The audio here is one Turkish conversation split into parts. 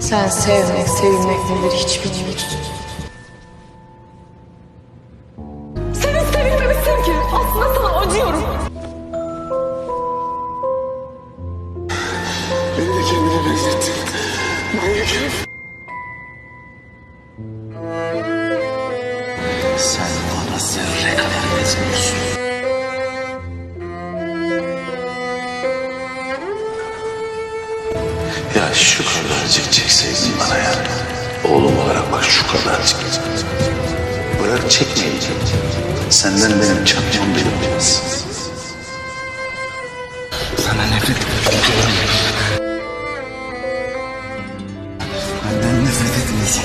Sen sevmek, sevilmek nedir hiç bilmiyorsun. Sen hiç sevilmemişsin ki. Aslında sana acıyorum. Beni de kendine benzettin. Manyak herif. Sen bana zerre kadar bezmiyorsun. Ya şu kadarcık çekseydin bana ya. Oğlum olarak bak şu kadarcık. Bırak çekmeyi. Senden benim çakmam bile olmaz. Sana nefret ediyorum. Benden nefret ediyorsun.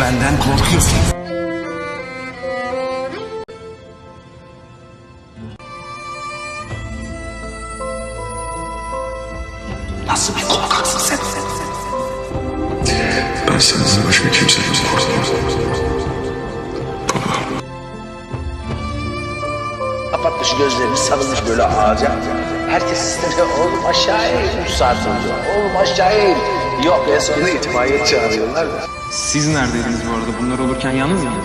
Benden korkuyorsun. Nasıl bir korkaksın sen? Ben senden başka kimseye korkmam. Kapatmış gözlerini sarılmış böyle ağaca. Herkes istedi oğlum aşağı in. Üç saat oldu. Oğlum aşağı in. Yok en sonunda itfaiye çağırıyorlar da. Siz neredeydiniz bu arada? Bunlar olurken yalnız mıydınız?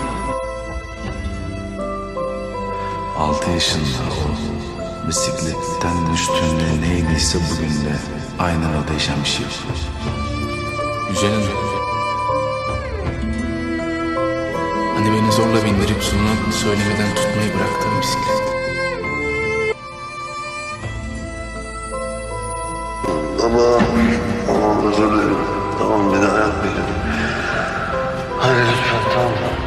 Altı yaşında o bisikletten düştüğünde neydiyse bugün de aynen o değişen bir şey. Hani beni zorla bindirip sonra söylemeden tutmayı bıraktığım bisiklet. Tamam. Tamam özür dilerim. Tamam bir daha yapmayacağım. Hadi lütfen tamam.